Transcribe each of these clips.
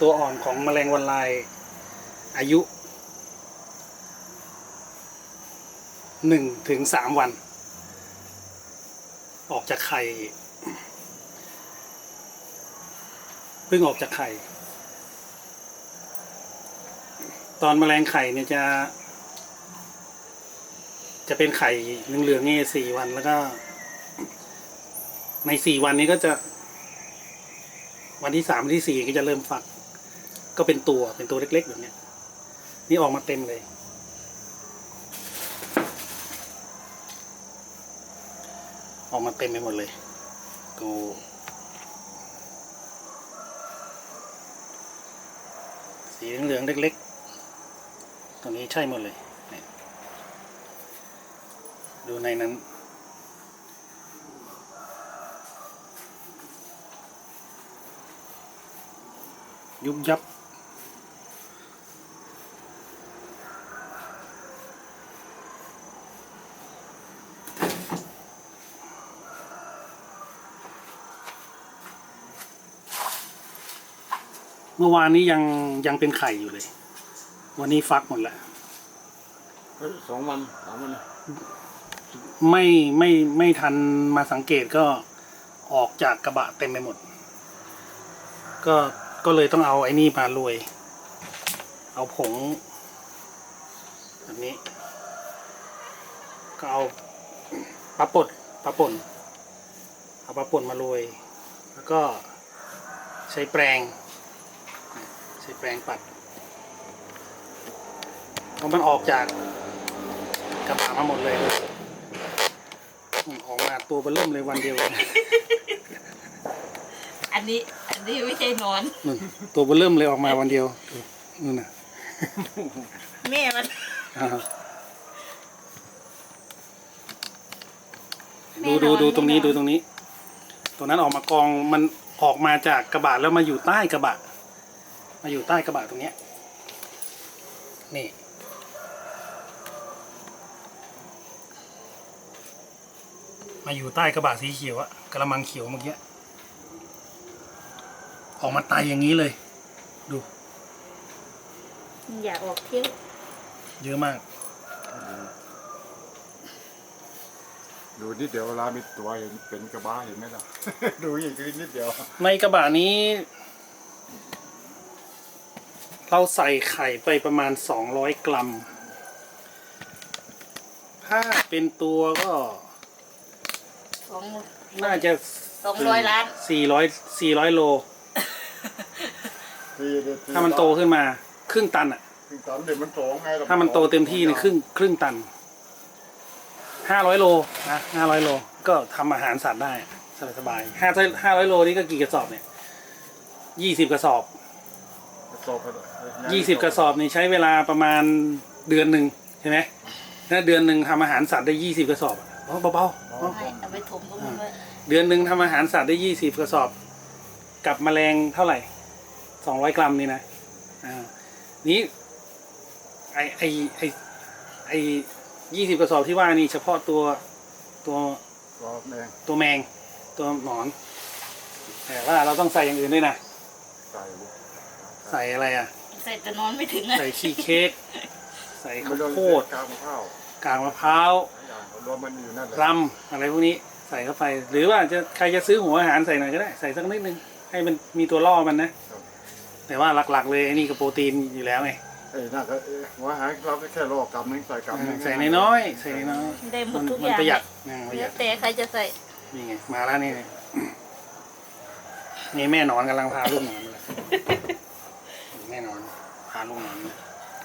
ตัวอ่อนของแมลงวันลาย อายุหนึ่งถึงสามวัน ออกจากไข่เพิ่งออกจากไข่ ตอนแมลงไข่เนี่ยจะ จะเป็นไข่เหลืองๆนี่สี่วันแล้วก็ ในสี่วันนี้ก็จะ วันที่สามวันที่สี่ก็จะเริ่มฟัก ก็เป็นตัวเป็นตัวเล็กๆแบบเนี้ยนี่ออกมาเต็มเลย ออกมาเต็มไปหมดเลยตัวสีเหลืองๆเล็กๆตัวนี้ใช่หมดเลยดูในนั้นยุบยับ เมื่อวานนี้ยังยังเป็นไข่อยู่เลย วันนี้ฟักหมดแล้วเฮ้ยสองวันสามวันนะไม่ไม่ไม่ทันมาสังเกตก็ออกจากกระบะเต็มไปหมด ก็ก็เลยต้องเอาไอ้นี่มาโรยเอาผงแบบนี้ ก็เอาปลาป่นปลาป่นเอาปลาป่นมาโรยแล้วก็ใช้แปรง ใช้แปรงปัดเอามันออกจากกระบะมาหมดเลยอืมออกมาตัวเบลเริ่มเลยวันเดียวเลยอันนี้ อันนี้ไม่ใช่นอนนู่นตัวเบลเริ่มเลยออกมาวันเดียวดูนู่นน่ะแม่มันอ่าแน่ดูนอนดูดูตรงนี้แน่นอนดูตรงนี้ ตัวนั้นออกมากองมันออกมาจากกระบะแล้วมาอยู่ใต้กระบะ มาอยู่ใต้กระบะตรงเนี้ยนี่มาอยู่ใต้กระบะสีเขียวอะกระมังเขียวเมื่อกี้ออกมาตายอย่างนี้เลย ดู อย่าออกเที่ยวเยอะมาก ดูนิดเดียวเวลามีตัวเห็นเป็นกระบะเห็นไหมล่ะ ดูอย่างนี้นิดเดียว ในกระบะนี้ เราใส่ไข่ไปประมาณสองร้อยกรัม ถ้าเป็นตัวก็สองน่าจะสองร้อยล้านสี่ร้อยสี่ร้อยโล ถ้ามันโตขึ้นมาครึ่งตันอะถึงตอนเด็กมันโตไงล่ะถ้ามันโตเต็มที่นี่ครึ่งครึ่งตันห้าร้อยโลนะห้าร้อยโล ก็ทำอาหารสัตว์ได้สบายสบายห้าห้าร้อยโลนี่ก็กี่กระสอบเนี่ยยี่สิบกระสอบโตไปเลย ยี่สิบกระสอบนี่ใช้เวลาประมาณเดือนหนึ่งใช่ไหมถ้าเดือนหนึ่งทำอาหารสัตว์ได้ยี่สิบกระสอบอะอ๋อเบาๆเบาให้เอาไปถมตรงนู้นด้วยๆเดือนหนึ่งทำอาหารสัตว์ได้ยี่สิบกระสอบ กับแมลงเท่าไหร่สองร้อยกรัมนี่นะอ่านี้ไอไอไอไอยี่สิบกระสอบที่ว่านี่เฉพาะตัวตัว รอบแดงตัวแมงตัวหนอน แต่ว่าเราต้องใส่อย่างอื่นด้วยนะ ใส่ใส่อะไรอะ ใส่แต่นอนไม่ถึงอะใส่ชีสเค้กใส่ข้าวโพดกาวข้าวกากมะพร้าวหลายอย่างรวมมันอยู่นั่นแหละรำอะไรพวกนี้ใส่เข้าไป หรือว่าจะใครจะซื้อหัวอาหารใส่หน่อยก็ได้ใส่สักนิดนึงให้มันมีตัวล่อมันนะ แต่ว่าหลักๆ เลยไอ้นี่ก็โปรตีนอยู่แล้วไงเอ้ยน่าจะเอ้ยหัวหางเราก็แค่รอกำนึงใส่กำนึงใส่น้อยๆใส่น้อยได้หๆมมัดนทุกอมันย่างประหยัดอ่าประหแล้ยัวด แต่ใครจะใส่นี่ไงมาแล้วนี่ไงนี่แม่หนอนกำลังพาลูกหนอนมาแม่ หนอนพาลูกหนอนมา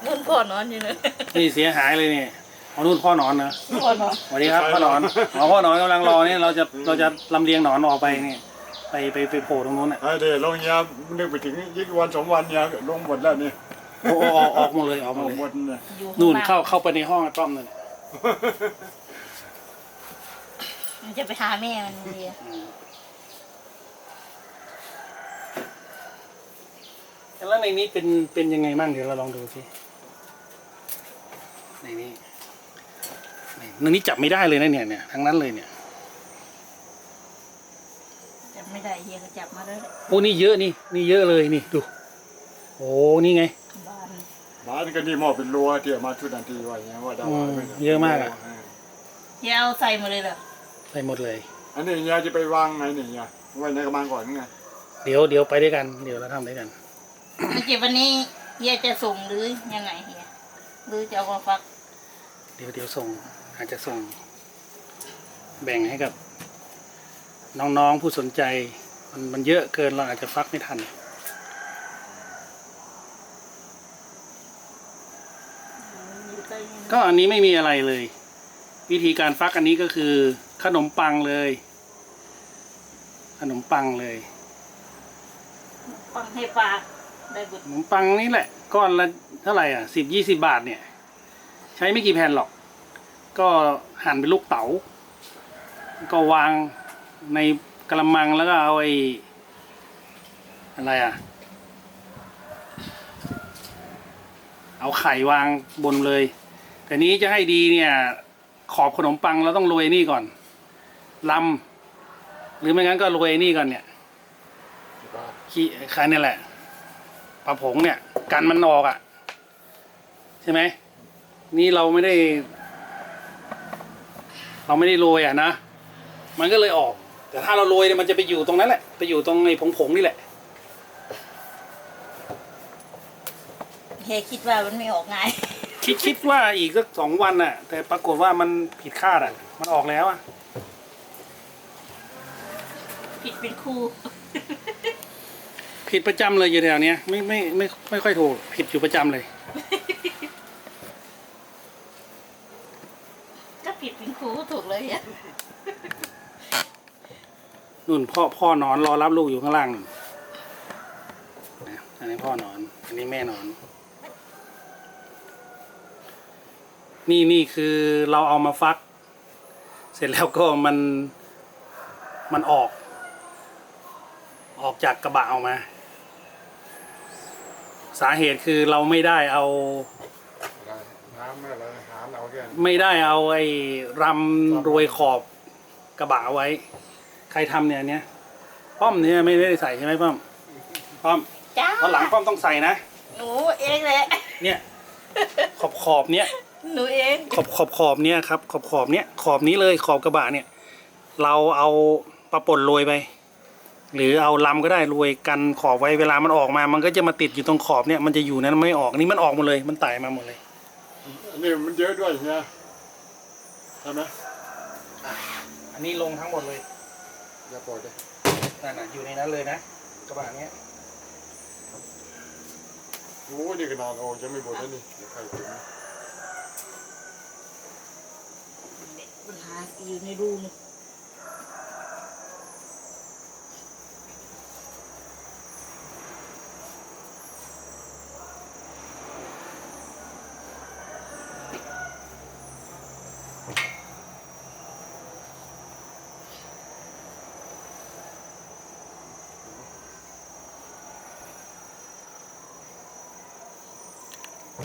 นุ่นพ่อนอนอยู่เลยนี่เสียหายเลยเนี่ยเอานู่นพ่อหนอนนะพ่อนอนสวัสดีครับพ่อหนอนอ๋อพ่อหนอนกำลังรอเนี่ยเราจะเราจะลำเลียงหนอนออกไปเนี่ยไปไปไปโผล่ตรงนู้นอะไอ้เดี๋ยวลงยานึกไปถึงยี่วันสองวันยาลงหมดแล้วนี่โอ้โอ้ออกออกหมดเลยออกหมลดงเลยหมดเนี่ยอยู่นู่นข้างเข้าเข้าไปในห้องไอ้ป้อมนั่นน่ะมันจะไปหาแม่มันดีอะอืม แล้วในนี้เป็นเป็นยังไงบ้างเดี๋ยวเราลองดูสิในนี้นี่ในนี้จับไม่ได้เลยนะเนี่ยเนี่ยทั้งนั้นเลยเนี่ยจับไม่ได้เฮียก็จับมาแล้วโอ้นี่เยอะนี่นี่เยอะเลยนี่ดู โอ้นี่ไงบ้านบ้านก็นี่หมอเป็นรัวที่เอามาชุดนันทีไว้เนี่ยว่าดาวอืมไม่เยอะมากอะเฮียเอาใส่หมาเลยเหรอใส่หมดเลย อันนี้เนี่ยจะไปวางไงเนี่ยเนี่ยไว้ในกระมังก่อนไงเดี๋ยวเดี๋ยวไปด้วยกัน เดี๋ยวเราทำด้วยกัน ไม่เก็บวันนี้เฮียจะส่งหรือยังไงเฮียหรือจะเอามาฟัก เดี๋ยวเดี๋ยวส่ง อาจจะส่ง แบ่งให้กับ น้องๆผู้สนใจ มันมันเยอะเกินเราอาจจะฟักไม่ทันอยู่ใต้นี่ก็อันนี้ไม่มีอะไรเลย วิธีการฟักอันนี้ก็คือ ขนมปังเลย ขนมปังเลยฟังให้ปลา ได้บุญขนมปังนี่แหละ ก้อนละเท่าไหร่อะสิบยี่สิบาทเนี่ย ใช้ไม่กี่แผ่นหรอก ก็หั่นเป็นลูกเต๋าก็วางในกระมังแล้วก็เอาไอ้อะไรอะ เอาไข่วางบนเลย แต่นี้จะให้ดีเนี่ย ขอบขนมปังเราต้องโรยนี่ก่อนลำหรือไม่งั้นก็โรยนี่ก่อนเนี่ยขี้ใครเนี่ยแหละ ปลาผงเนี่ยกันมันออกอะ่ะ ใช่ไหมนี่เราไม่ได้ เราไม่ได้โรยอะนะมันก็เลยออก แต่ถ้าเราโรยเนี่ยมันจะไปอยู่ตรงนั้นแหละ ไปอยู่ตรงไอ้ผงๆนี่แหละเฮียคิดว่ามันไม่ออกง่ายคิดคิดว่าอีกสักสองวันน่ะ แต่ปรากฏว่ามันผิดคาดอะ มันออกแล้วอะ ผิดเป็นครู ผิดประจำเลยอยู่แถวเนี้ยไม่ไม่ไม่ไม่ค่อยถูกผิดอยู่ประจำเลย ก็ผิดเป็นครูก็ถูกเลยอะนุ่นพ่อพ่อนอนรอรับลูกอยู่ข้างล่างนู่นนะอันนี้พ่อนอน อันนี้แม่นอน นี่นี่คือเราเอามาฟัก เสร็จแล้วก็มันมันออก ออกจากกระบะออกมา สาเหตุคือเราไม่ได้เอา น้ำอะไรหามเอาแค่ไม่ได้เอาไอ้รำโรยขอบกระบะเอาไว้ ใครทำเนี่ยอันเนี้ยป้อมเนี่ยไม่ไม่ได้ใส่ใช่ไหมป้อมป้อมจ้าตอนหลังป้อมต้องใส่นะ หนูเองแหละเนี่ยขอบขอบเนี้ยหนูเองขอบขอบขอบเนี้ยครับขอบขอบเนี้ยขอบนี้เลยขอบกระบะเนี่ย เราเอาปลาป่นโรยไป หรือเอาลำก็ได้โรยกันขอบไว้เวลามันออกมา มันก็จะมาติดอยู่ตรงขอบเนี่ยมันจะอยู่นั้นไม่ออกอันนี่มันออกหมดเลย มันไต่มาหมดเลย อันนี้มันเยอะด้วยเนี่ยใช่ไหมอันนี้ลงทั้งหมดเลยอย่าปล่อยเลยนั่นน่ะอยู่ในนั้นเลยนะกระบะเนี้ยโอ้นี่ขนาดโอ้ยังไม่หมดแล้วนี่เดี๋ยวใครถึงปัญหาอยู่ในรูน